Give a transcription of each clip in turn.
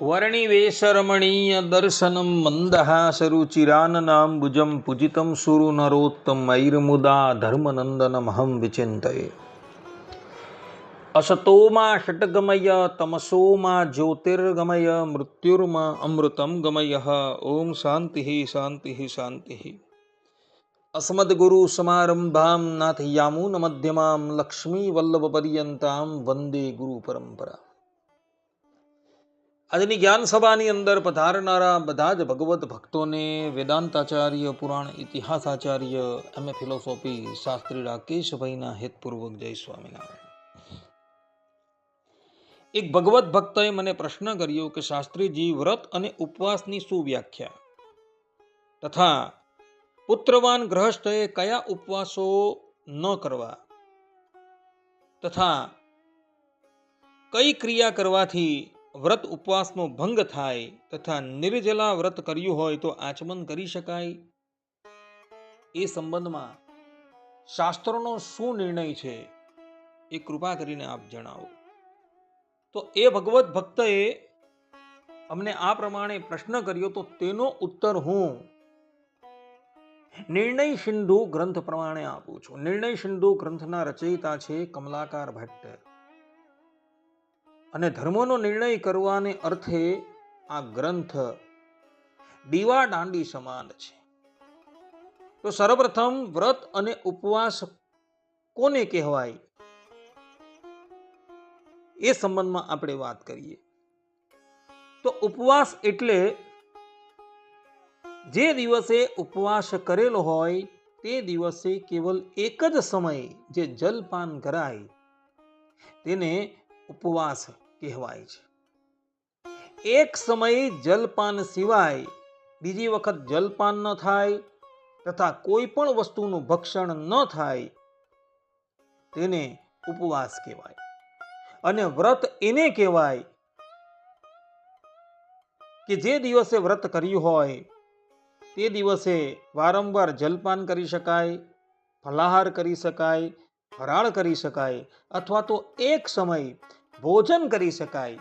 વર્ણિવેશરમણીય દર્શનમ મંદહાસરુચિરાનનાંબુજમ પૂજિતમ સુરુ નરોત્તમૈર્મુદા ધર્મનંદનમહં વિચિંતયે અસતોમાં ષટગમય તમસોમાં જ્યોતિર્ગમય મૃત્યુર્માં અમૃતમ ગમય ઓમ શાંતિ શાંતિ શાંતિ અસ્મદગુરુ સમારંભામ નાથયામૂન મધ્યમામ લક્ષ્મી વલ્લભ પર્યંતામ વંદે ગુરુ પરંપરા આજની જ્ઞાન સભાની અંદર પધારનારા બધા જ ભગવત ભક્તોને વેદાંતાચાર્ય, પુરાણ ઇતિહાસાચાર્ય, એમ એ ફિલોસોફી શાસ્ત્રી રાકેશભાઈના હેતપૂર્વક જય સ્વામિનારાયણ. એક ભગવત ભક્તએ મને પ્રશ્ન કર્યો કે શાસ્ત્રીજી, વ્રત અને ઉપવાસની શું વ્યાખ્યા? તથા, પુત્રવાન ગ્રહસ્થએ કયા ઉપવાસો ન કરવા? તથા, કઈ ક્રિયા કરવાથી વ્રત ઉપવાસનો ભંગ થાય તથા નિર્જલા વ્રત કર્યું હોય તો આચમન કરી શકાય. એ સંબંધમાં શાસ્ત્રોનો શું નિર્ણય છે એ કૃપા કરીને આપ જણાવો. તો એ ભગવત ભક્તએ અમને આ પ્રમાણે પ્રશ્ન કર્યો તો તેનો ઉત્તર હું નિર્ણય સિંધુ ગ્રંથ પ્રમાણે આપું છું. નિર્ણય સિંધુ ગ્રંથના રચયિતા છે કમલાકાર ભટ્ટ. અને ધર્મનો નિર્ણય કરવાને અર્થે આ ગ્રંથ દીવા દાંડી સમાન છે. તો સર્વપ્રથમ વ્રત અને ઉપવાસ કોને કહેવાય? એ સંબંધમાં આપણે વાત કરીએ. તો ઉપવાસ એટલે જે દિવસે ઉપવાસ કરેલો હોય, તે દિવસે કેવલ એક જ સમયે જે જલપાન કરાય, તેને ઉપવાસ કહેવાય છે. એક સમય જલપાન સિવાય બીજી વખત જલપાન ન થાય તથા કોઈ પણ વસ્તુનું ભક્ષણ ન થાય તેને ઉપવાસ કહેવાય. અને વ્રત એને કહેવાય કે જે દિવસે વ્રત કર્યું હોય તે દિવસે વારંવાર જલપાન કરી શકાય, ફલાહાર કરી શકાય, ફરાળ કરી શકાય અથવા તો એક સમય ભોજન કરી શકાય.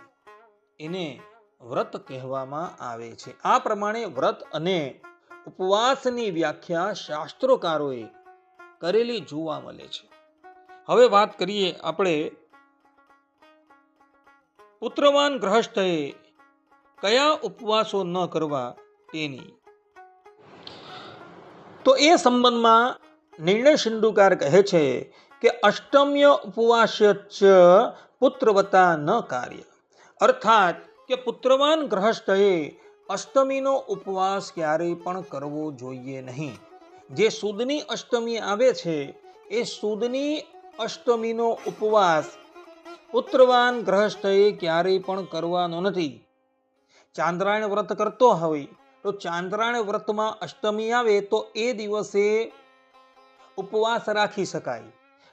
એને વ્રત કહેવામાં આવે છે. આ પ્રમાણે વ્રત અને ઉપવાસની વ્યાખ્યા શાસ્ત્રોકારોએ કરેલી જોવા મળે છે. હવે વાત કરીએ આપણે પુત્રવાન ગ્રહસ્થએ કયા ઉપવાસો ન કરવા તેની. તો એ સંબંધમાં નિર્ણય સિંધુકાર કહે છે કે અષ્ટમ્ય ઉપવાસ્ય ચ પુત્રવતા ન કાર્ય. અર્થાત કે પુત્રવાન ગ્રહસ્થએ અષ્ટમીનો ઉપવાસ ક્યારેય પણ કરવો જોઈએ નહીં. જે સુદની અષ્ટમી આવે છે, એ સુદની અષ્ટમીનો ઉપવાસ પુત્રવાન ગ્રહસ્થએ ક્યારેય પણ કરવાનો નથી. ચાંદ્રાયણ વ્રત કરતો હોય, તો ચાંદ્રાયણ વ્રતમાં અષ્ટમી આવે તો એ દિવસે ઉપવાસ રાખી શકાય.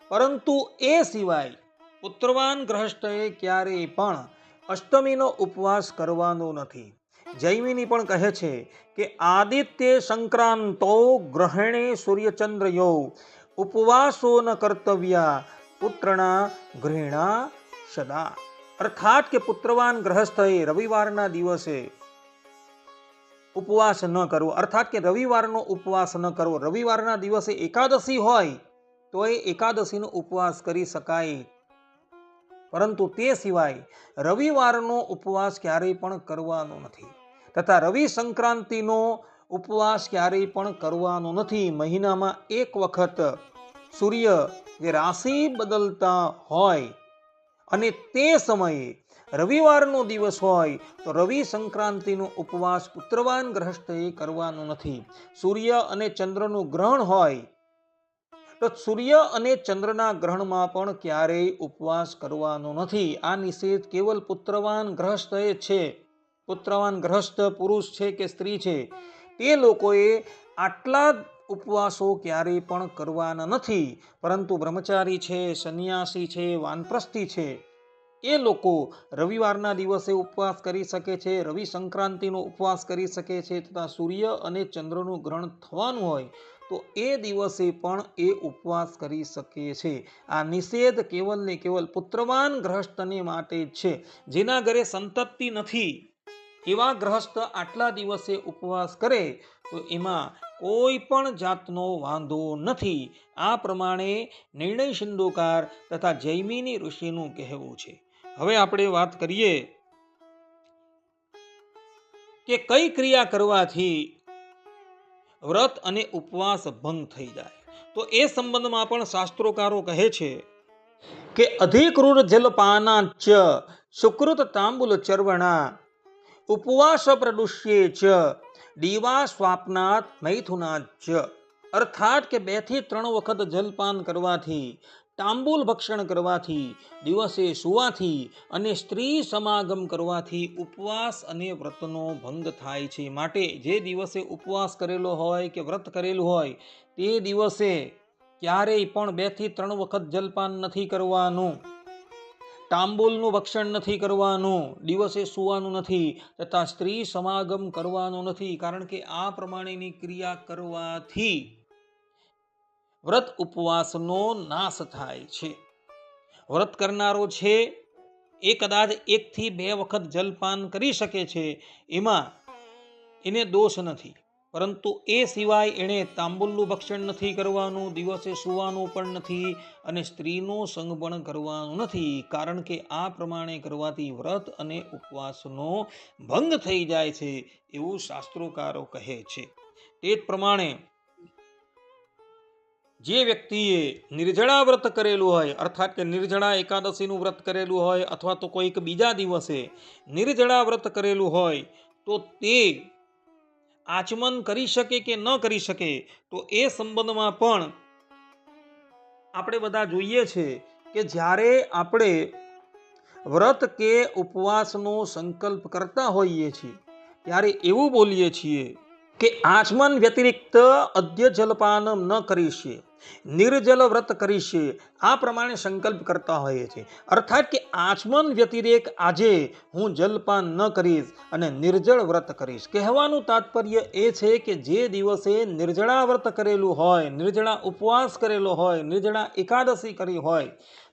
પરંતુ એ સિવાય પુત્રવાન ગ્રહસ્થએ ક્યારેય પણ અષ્ટમીનો ઉપવાસ કરવાનો નથી. જૈમિની પણ કહે છે કે આદિત્ય સંક્રાંતો ગ્રહણે સૂર્યચંદ્રયો ઉપવાસો ન કર્તવ્યા પુત્રના ગૃહિણા સદા. અર્થાત કે પુત્રવાન ગ્રહસ્થએ રવિવારના દિવસે ઉપવાસ ન કરવો. અર્થાત કે રવિવારનો ઉપવાસ ન કરવો. રવિવારના દિવસે એકાદશી હોય, તો એ એકાદશીનો ઉપવાસ કરી શકાય પરંતુ તે સિવાય રવિવારનો ઉપવાસ ક્યારેય પણ કરવાનો નથી. તથા રવિ સંક્રાંતિનો ઉપવાસ ક્યારેય પણ કરવાનો નથી. મહિનામાં એક વખત સૂર્ય જે રાશિ બદલતા હોય અને તે સમયે રવિવારનો દિવસ હોય, તો રવિ સંક્રાંતિનો ઉપવાસ પુત્રવાન ગ્રહસ્થએ કરવાનો નથી. સૂર્ય અને ચંદ્રનું ગ્રહણ હોય તો સૂર્ય અને ચંદ્રના ગ્રહણમાં પણ ક્યારેય ઉપવાસ કરવાનો નથી. આ નિષેધ કેવલ પુત્રવાન ગ્રહસ્થએ છે. પુત્રવાન ગ્રહસ્થ પુરુષ છે કે સ્ત્રી છે? તે લોકોએ આટલા ઉપવાસો ક્યારેય પણ કરવાના નથી. પરંતુ બ્રહ્મચારી છે, સંન્યાસી છે, વાનપ્રસ્થી છે. એ લોકો રવિવારના દિવસે ઉપવાસ કરી શકે છે રવિ સંક્રાંતિનો ઉપવાસ કરી શકે છે, તથા સૂર્ય અને ચંદ્રનું ગ્રહણ થવાનું હોય તો એ દિવસે પણ એ ઉપવાસ કરી શકે છે. આ નિષેધ કેવલ ને કેવલ પુત્રવાન ગ્રહસ્થને માટે જ છે. જેના ઘરે સંતતિ નથી, એવા ગ્રહસ્થ આટલા દિવસે ઉપવાસ કરે, તો એમાં કોઈ પણ જાતનો વાંધો નથી. આ પ્રમાણે નિર્ણય સિંધુકાર તથા જૈમિની ઋષિનું કહેવું છે. હવે આપણે વાત કરીએ કે કઈ ક્રિયા કરવાથી વ્રત અને ઉપવાસ ભંગ થઈ જાય. તો એ સંબંધમાં પણ શાસ્ત્રોકારો કહે છે કે અધિકૃત જલપાના ચ સુકૃત તાંબુલ ચર્વણા, ઉપવાસ પ્રદુષ્યે ચ, દીવા સ્વાપનાથ મૈથુનાથ ચ અર્થાત કે બેથી ત્રણ વખત જલપાન કરવાથી તાંબુલ ભક્ષણ કરવાથી, દિવસે સુવાથી અને સ્ત્રી સમાગમ કરવાથી ઉપવાસ અને વ્રતનો ભંગ થાય છે. માટે જે દિવસે ઉપવાસ કરેલો હોય કે વ્રત કરેલું હોય, તે દિવસે ક્યારેય પણ બેથી ત્રણ વખત જલપાન નથી કરવાનું. તાંબુલનું ભક્ષણ નથી કરવાનું, દિવસે સુવાનું નથી તથા સ્ત્રી સમાગમ કરવાનું નથી. કારણ કે આ પ્રમાણેની ક્રિયા કરવાથી વ્રત ઉપવાસનો નાશ થાય છે. વ્રત કરનારો છે એ કદાચ એકથી બે વખત જલપાન કરી શકે છે, એમાં એને દોષ નથી. પરંતુ એ સિવાય એણે તાંબુલનું ભક્ષણ નથી કરવાનું, દિવસે સુવાનું પણ નથી અને સ્ત્રીનો સંગ પણ કરવાનું નથી. કારણ કે આ પ્રમાણે કરવાથી વ્રત અને ઉપવાસનો ભંગ થઈ જાય છે એવું શાસ્ત્રોકારો કહે છે. તે જ પ્રમાણે જે વ્યક્તિએ નિર્જળા વ્રત કરેલું હોય, અર્થાત કે નિર્જળા એકાદશીનું વ્રત કરેલું હોય અથવા તો કોઈક બીજા દિવસે નિર્જળા વ્રત કરેલું હોય, તો તે આચમન કરી શકે કે ન કરી શકે, તો એ સંબંધમાં પણ આપણે બધા જોઈએ છે કે જ્યારે આપણે વ્રત કે ઉપવાસનો સંકલ્પ કરતા હોઈએ છીએ, ત્યારે એવું બોલીએ છીએ કે આચમન વ્યતિરિક્ત અદ્ય જલપાન ન કરીશે નિર્જલ વ્રત કરીશે આ પ્રમાણે સંકલ્પ કરતા હોઈએ છીએ. અર્થાત કે આચમન વ્યતિરેક આજે હું જલપાન ન કરીશ અને નિર્જળ વ્રત કરીશ. કહેવાનું તાત્પર્ય એ છે કે જે દિવસે નિર્જળા વ્રત કરેલું હોય, નિર્જળા ઉપવાસ કરેલો હોય, નિર્જળા એકાદશી કરી હોય,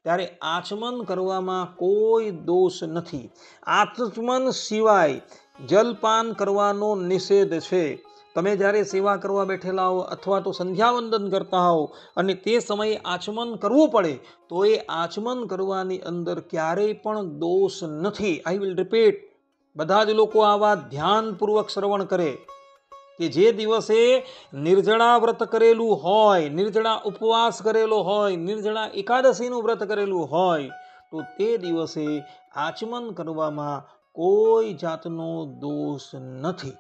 ત્યારે આચમન કરવામાં કોઈ દોષ નથી. આચમન સિવાય જલપાન કરવાનો નિષેધ છે. તમે જ્યારે સેવા કરવા બેઠેલા હો અથવા તો સંધ્યાવંદન કરતા હો અને તે સમયે આચમન કરવું પડે, તો એ આચમન કરવાની અંદર ક્યારેય પણ દોષ નથી. આઈ વિલ રિપીટ બધા જ લોકો આવા ધ્યાનપૂર્વક શ્રવણ કરે કે જે દિવસે નિર્જળા વ્રત કરેલું હોય, નિર્જળા ઉપવાસ કરેલો હોય, નિર્જળા એકાદશીનું વ્રત કરેલું હોય, તો તે દિવસે આચમન કરવામાં કોઈ જાતનો દોષ નથી.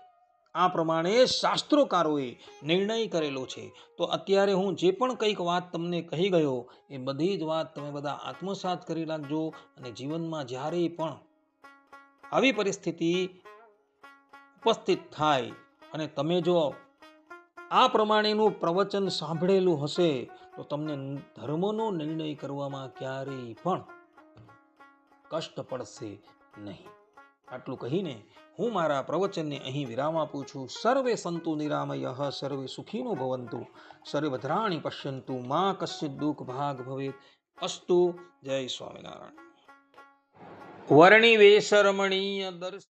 આ પ્રમાણે શાસ્ત્રોકારોએ નિર્ણય કરેલો છે. તો અત્યારે હું જે પણ કંઈક વાત તમને કહી ગયો, એ બધી જ વાત તમે બધા આત્મસાત કરી રાખજો અને જીવનમાં જ્યારે પણ આવી પરિસ્થિતિ ઉપસ્થિત થાય અને તમે જો આ પ્રમાણેનું પ્રવચન સાંભળેલું હશે, તો તમને ધર્મનો નિર્ણય કરવામાં ક્યારેય પણ કષ્ટ પડશે નહીં. આટલું કહીને હું મારા પ્રવચનને અહીં વિરામ આપું છું. સર્વે સંતુ નિરામય, સર્વે સુખીનો ભવંતુ સર્વે પશ્યંતુ, મા કશ્ય દુઃખ ભાગ ભવેત. અસ્તુ, જય સ્વામિનારાયણ. વર્ણિ વેશ રમણીય દર્શ